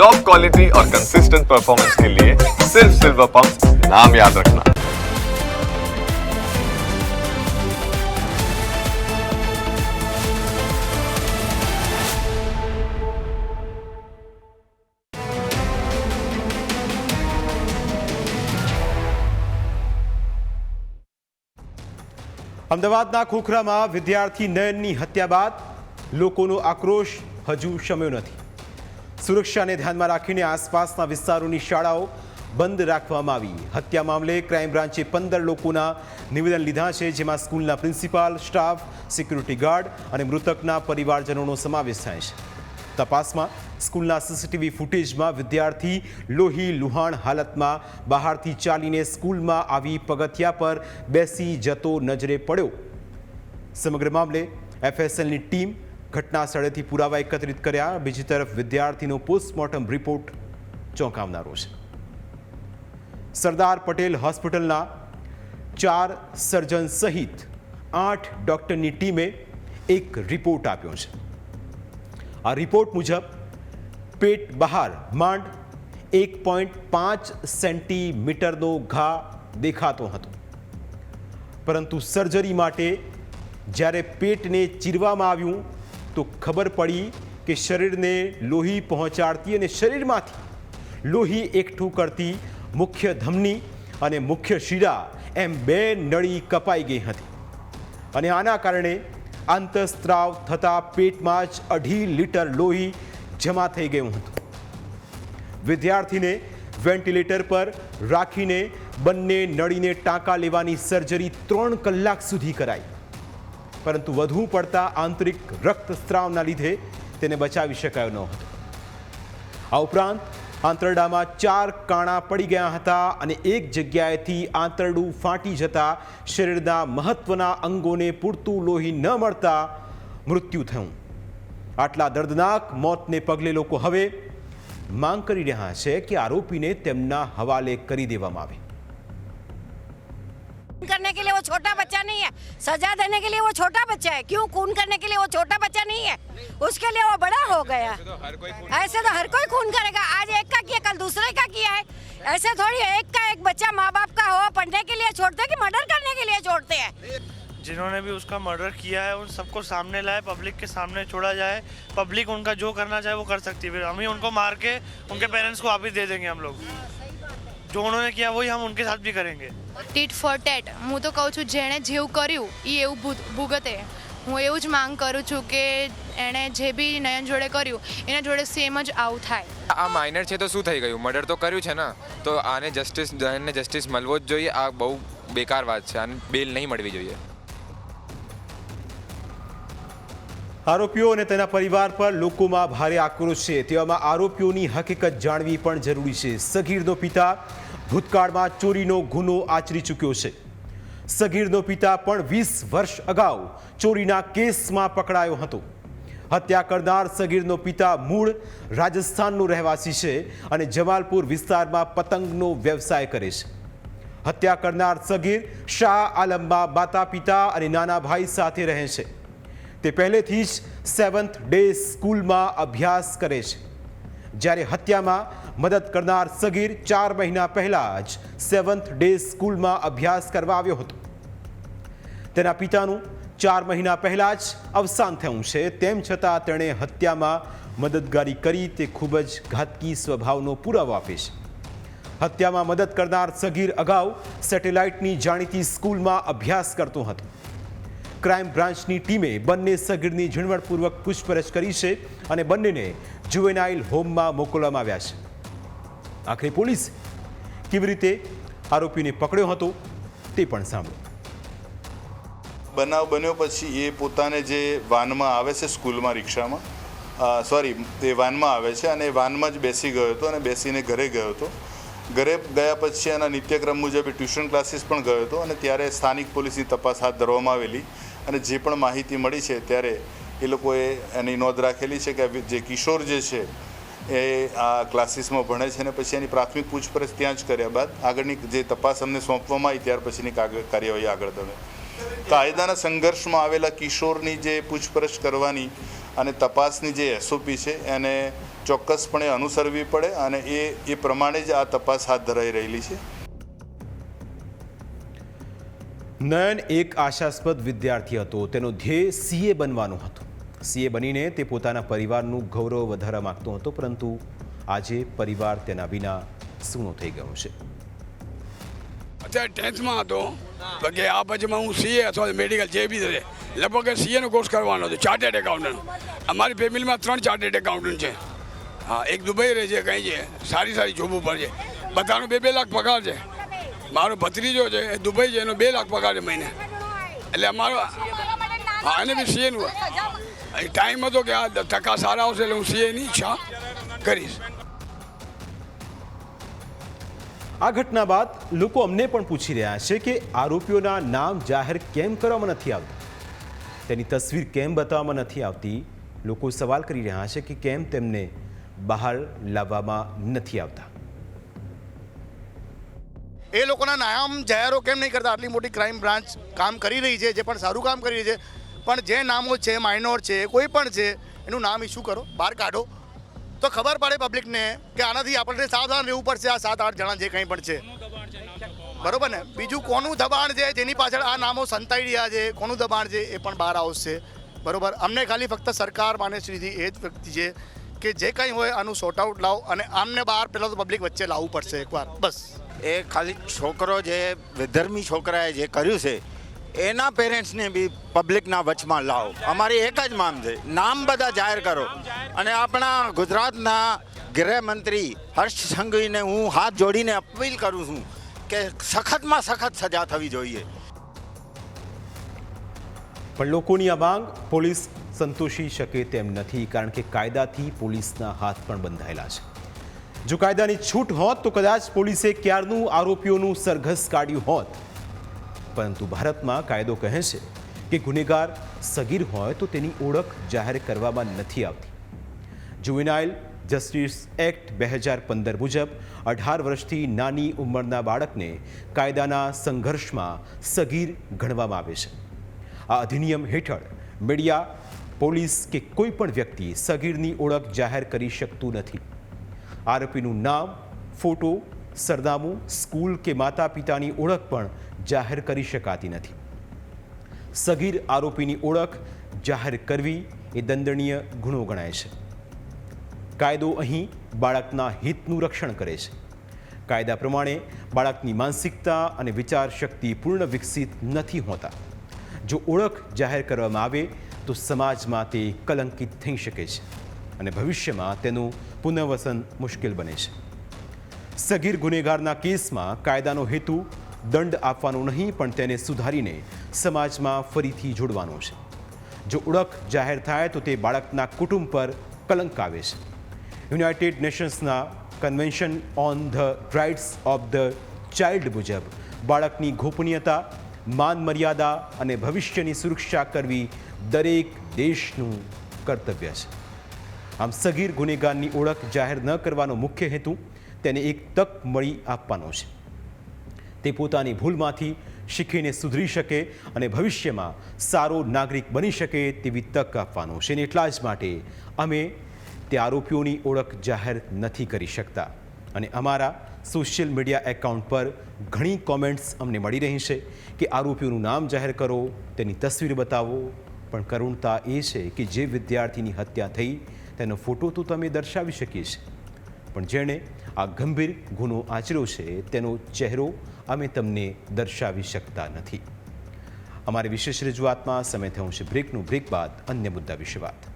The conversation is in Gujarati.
टॉप क्वालिटी और कंसिस्टेंट परफॉर्मेंस के लिए सिर्फ सिल्वर पंप नाम याद रखना અમદાવાદના ખોખરામાં વિદ્યાર્થી નયનની હત્યા બાદ લોકોનો આક્રોશ હજુ શમ્યો નથી સુરક્ષાને ધ્યાનમાં રાખીને આસપાસના વિસ્તારોની શાળાઓ બંધ રાખવામાં આવી. હત્યા મામલે ક્રાઇમ બ્રાન્ચે પંદર લોકોના નિવેદન લીધા છે, જેમાં સ્કૂલના પ્રિન્સિપાલ, સ્ટાફ, સિક્યુરિટી ગાર્ડ અને મૃતકના પરિવારજનોનો સમાવેશ થાય છે. તપાસમાં સ્કૂલના સીસીટીવી ફૂટેજમાં વિદ્યાર્થી લોહી લુહાણ હાલતમાં બહારથી ચાલીને સ્કૂલમાં આવી પગથિયા પર બેસી જતો નજરે પડ્યો. સમગ્ર મામલે એફએસએલની ટીમ ઘટના સ્થળેથી પુરાવા એકત્રિત કર્યા. બીજી તરફ વિદ્યાર્થીનો પોસ્ટમોર્ટમ રિપોર્ટ ચોંકાવનારો છે. સરદાર પટેલ હોસ્પિટલના ચાર સર્જન સહિત આઠ ડૉક્ટરની ટીમે એક રિપોર્ટ આપ્યો છે. આ રિપોર્ટ મુજબ પેટ બહાર માંડ એક પોઈન્ટ પાંચ સેન્ટીમીટરનો ઘા દેખાતો હતો. પરંતુ સર્જરી માટે જ્યારે પેટને ચીરવામાં આવ્યું તો ખબર પડી કે શરીરને લોહી પહોંચાડતી અને શરીરમાંથી લોહી એકઠું કરતી મુખ્ય ધમની અને મુખ્ય શિરા એમ બે નળી કપાઈ ગઈ હતી. અને આના કારણે આંતસ્ત્રાવ થતાં પેટમાં જ અઢી લીટર લોહી જમા થઈ ગયું હતું. વિદ્યાર્થીને વેન્ટિલેટર પર રાખીને બંને નળીને ટાંકા લેવાની સર્જરી ત્રણ કલાક સુધી કરાઈ. પરંતુ વધુ પડતા આંતરિક રક્તસ્રાવના લીધે તેને બચાવી શકાયો ન હતો. આ ઉપરાંત આંતરડામાં ચાર કાણા પડી ગયા હતા અને એક જગ્યાએથી આંતરડું ફાટી જતા શરીરના મહત્વના અંગોને પૂરતું લોહી ન મળતા મૃત્યુ થયું. આટલા દર્દનાક મોતને પગલે લોકો હવે માંગ કરી રહ્યા છે કે આરોપીને તેમના હવાલે કરી દેવામાં આવે. करने के लिए वो छोटा बच्चा नहीं है। सजा देने के लिए वो छोटा बच्चा है। क्यों खून करने के लिए वो छोटा बच्चा नहीं है? उसके लिए वो बड़ा हो गया। ऐसे तो हर कोई खून करेगा। आज एक का किया कल दूसरे का किया है। ऐसे थोड़ी एक का एक बच्चा माँ बाप का हो पढ़ने के लिए छोड़ते हैं कि मर्डर करने के लिए छोड़ते हैं? जिन्होंने भी उसका मर्डर किया है उन सबको सामने लाए पब्लिक के सामने छोड़ा जाए। पब्लिक उनका जो करना चाहे वो कर सकती है। फिर हम ही उनको मार के उनके पेरेंट्स को वापिस दे देंगे हम लोग। जो उन्होंने किया वही हम उनके साथ भी करेंगे ટીટ ફોર ટેટ હું તો કહું છું જેણે જેવું કર્યું એ એવું ભૂ- ભૂગતે હું એવું જ માંગ કરું છું કે એણે જે બી નયન જોડે કર્યું એના જોડે સેમ જ આવું થાય આ માઇનર છે તો શું થઈ ગયું મર્ડર તો કર્યું છે ને તો આને જસ્ટિસ દયાને જસ્ટિસ મળવો જ જોઈએ આ બહુ બેકાર વાત છે આને બેલ નહીં મળવી જોઈએ આરોપીઓ અને તેના પરિવાર પર લોકોમાં ભારે આક્રોશ છે. તેવામાં આરોપીઓની હકીકત જાણવી પણ જરૂરી છે. સગીરનો પિતા ભૂતકાળમાં ચોરીનો ગુનો આચરી ચૂક્યો છે. સગીરનો પિતા પણ વીસ વર્ષ અગાઉ ચોરીના કેસમાં પકડાયો હતો. હત્યા કરનાર સગીરનો પિતા મૂળ રાજસ્થાનનો રહેવાસી છે અને જમાલપુર વિસ્તારમાં પતંગનો વ્યવસાય કરે છે. હત્યા કરનાર સગીર શાહ આલમમાં માતા પિતા અને નાના ભાઈ સાથે રહે છે. તે પહેલેથી જ સેવન્થ ડે સ્કૂલમાં અભ્યાસ કરે છે. જ્યારે હત્યામાં મદદ કરનાર સગીર ચાર મહિના પહેલા જ સેવન્થ ડે સ્કૂલમાં અભ્યાસ કરવા આવ્યો હતો. તેના પિતાનું ચાર મહિના પહેલા જ અવસાન થયું છે. તેમ છતાં તેણે હત્યામાં મદદગારી કરી તે ખૂબ જ ઘાતકી સ્વભાવનો પુરાવો આપે છે. હત્યામાં મદદ કરનાર સગીર અગાઉ સેટેલાઇટની જાણીતી સ્કૂલમાં અભ્યાસ કરતો હતો. ક્રાઇમ બ્રાન્ચની ટીમે બંને સગીરની ઝીણવટપૂર્વક પૂછપરછ કરી છે અને બંનેને જુવેનાઇલ હોમમાં મોકલવામાં આવ્યા છે. આખરે પોલીસ કેવી રીતે આરોપીને પકડ્યો હતો તે પણ સાંભળો. બનાવ બન્યો પછી એ પોતાને જે વાનમાં આવે છે સ્કૂલમાં રિક્ષામાં સોરી, એ વાનમાં આવે છે અને એ વાનમાં જ બેસી ગયો હતો અને બેસીને ઘરે ગયો હતો. ઘરે ગયા પછી એના નિત્યક્રમ મુજબ એ ટ્યુશન ક્લાસીસ પણ ગયો હતો અને ત્યારે સ્થાનિક પોલીસની તપાસ હાથ ધરવામાં આવેલી. અને જે પણ માહિતી મળી છે ત્યારે એ લોકોએ એની નોંધ રાખેલી છે કે જે કિશોર જે છે એ આ ક્લાસીસમાં ભણે છે અને પછી એની પ્રાથમિક પૂછપરછ ત્યાં જ કર્યા બાદ આગળની જે તપાસ અમને સોંપવામાં આવી ત્યાર પછીની કાર્યવાહી આગળ ધરે કાયદાના સંઘર્ષમાં આવેલા કિશોરની જે પૂછપરછ કરવાની અને તપાસની જે એસઓપી છે એને ચોક્કસપણે અનુસરવી પડે અને એ એ પ્રમાણે જ આ તપાસ હાથ ધરાઈ રહેલી છે. નયન એક આશાસ્પદ વિદ્યાર્થી હતો. તેનો ધ્યેય સીએ બનવાનો હતો. સીએ બનીને તે પોતાના પરિવારનું ગૌરવ વધારવા માંગતો હતો, પરંતુ આજે પરિવાર તેના વિના સૂનો થઈ ગયો છે. અત્યારે ટેન્થમાં હતો. તો કે આ પછીમાં હું સીએ અથવા મેડિકલ જે બી છે. લગભગ સીએનો કોર્સ કરવાનો હતો ચાર્ટેડ એકાઉન્ટન્ટ અમારી ફેમિલીમાં ત્રણ ચાર્ટેડ એકાઉન્ટન્ટ છે. હા, એક દુબઈ રહે છે, કંઈ છે. સારી સારી જોબ ઉપર છે. બધાનો બે બે લાખ પગાર છે. મારો ભત્રીજો છે, એ દુબઈ છે, એનો બે લાખ પગાર છે મહિને. એટલે અમારો હા, એને બી સીએનું ટાઈમ હતો કે આ ટકા સારા આવશે એટલે હું સીએની ઈચ્છા કરીશ. આ ઘટના બાદ લોકો અમને પણ પૂછી રહ્યા છે કે આરોપીઓના નામ જાહેર કેમ કરવામાં નથી આવતા? તેની તસવીર કેમ બતાવવામાં નથી આવતી? લોકો સવાલ કરી રહ્યા છે કે કેમ તેમને બહાર લાવવામાં નથી આવતા? એ લોકોના નામ જાહેરો કેમ નહીં કરતા? આટલી મોટી ક્રાઇમ બ્રાન્ચ કામ કરી રહી છે, જે પણ સારું કામ કરી રહી છે. પણ જે નામો છે માઇનોર છે, કોઈ પણ છે, એનું નામ ઇસ્યુ કરો, બહાર કાઢો. તો ખબર પડે પબ્લિકને કે આનાથી આપણને સાવધાન રહેવું પડશે, આ સાત, આઠ જણા જે કંઈ પણ છે. બરોબર ને? બીજું કોનું દબાણ છે, જેની પાછળ આ નામો સંતાઈ રહ્યા છે, કોનું દબાણ છે, એ પણ બહાર આવશે. બરોબર? અમને ખાલી ફક્ત સરકાર માનેશ્રીથી એ જ વ્યક્તિ છે કે જે કંઈ હોય આનું સોર્ટ આઉટ લાવો અને આમને બહાર પહેલાં તો પબ્લિક વચ્ચે લાવવું પડશે એકવાર. બસ. એ ખાલી છોકરો જે વિધર્મી છોકરાએ જે કર્યું છે, એના પેરેન્ટ્સને બી પબ્લિકના વચમાં લાવો. અમારી એક જ માંગ છે, નામ બધા જાહેર કરો. અને આપણા ગુજરાતના ગૃહમંત્રી હર્ષ સંઘવીને હું હાથ જોડીને અપીલ કરું છું કે સખતમાં સખત સજા થવી જોઈએ. પણ લોકોની આ માંગ પોલીસ સંતોષી શકે તેમ નથી, કારણ કે કાયદાથી પોલીસના હાથ પણ બંધાયેલા છે. જો કાયદાની છૂટ હોત તો કદાચ પોલીસે ક્યારનું આરોપીઓનું સરઘસ કાઢ્યું હોત. પરંતુ ભારતમાં કાયદો કહે છે કે ગુનેગાર સગીર હોય તો તેની ઓળખ જાહેર કરવામાં નથી આવતી. જુવેનાઇલ જસ્ટિસ એક્ટ બે હજાર પંદર મુજબ અઢાર વર્ષથી નાની ઉંમરના બાળકને કાયદાના સંઘર્ષમાં સગીર ગણવામાં આવે છે. આ અધિનિયમ હેઠળ મીડિયા, પોલીસ કે કોઈ પણ વ્યક્તિ સગીરની ઓળખ જાહેર કરી શકતું નથી. આરોપીનું નામ, ફોટો, સરનામું, સ્કૂલ કે માતા પિતાની ઓળખ પણ જાહેર કરી શકાતી નથી. સગીર આરોપીની ઓળખ જાહેર કરવી એ દંડનીય ગુનો ગણાય છે. કાયદો અહીં બાળકના હિતનું રક્ષણ કરે છે. કાયદા પ્રમાણે બાળકની માનસિકતા અને વિચાર શક્તિ પૂર્ણ વિકસિત નથી હોતા. જો ઓળખ જાહેર કરવામાં આવે તો સમાજમાં તે કલંકિત થઈ શકે છે. અને ભવિષ્યમાં તેનું પુનર્વસન મુશ્કેલ બને છે. સગીર ગુનેગારના કેસમાં કાયદાનો હેતુ દંડ આપવાનો નહીં, પણ તેને સુધારીને સમાજમાં ફરીથી જોડવાનો છે. જો ઓળખ જાહેર થાય, તો તે બાળકના કુટુંબ પર કલંક આવે છે. United નેશન્સના convention on the rights of the child મુજબ, બાળકની ગોપનીયતા માન મર્યાદા અને ભવિષ્યની સુરક્ષા કરવી દરેક દેશનું કર્તવ્ય છે. આમ સગીર ગુનેગારની ઓળખ જાહેર ન કરવાનો મુખ્ય હેતુ તેને એક તક મળી આપવાનો છે. તે પોતાની ભૂલમાંથી શીખીને સુધરી શકે અને ભવિષ્યમાં સારો નાગરિક બની શકે તેવી તક આપવાનો છે અને એટલા જ માટે અમે તે આરોપીઓની ઓળખ જાહેર નથી કરી શકતા. અને અમારા સોશિયલ મીડિયા એકાઉન્ટ પર ઘણી કોમેન્ટ્સ અમને મળી રહી છે કે આરોપીઓનું નામ જાહેર કરો, તેની તસવીર બતાવો. પણ કરુણતા એ છે કે જે વિદ્યાર્થીની હત્યા થઈ તેનો ફોટો તો તમે દર્શાવી શકીએ છીએ પણ જેણે આ ગંભીર ગુનો આચર્યો છે, તેનો ચહેરો અમે તમને દર્શાવી શકતા નથી. અમારી વિશેષ રજૂઆતમાં સમય થયું છે. બ્રેકનું બ્રેક બાદ અન્ય મુદ્દા વિશે વાત.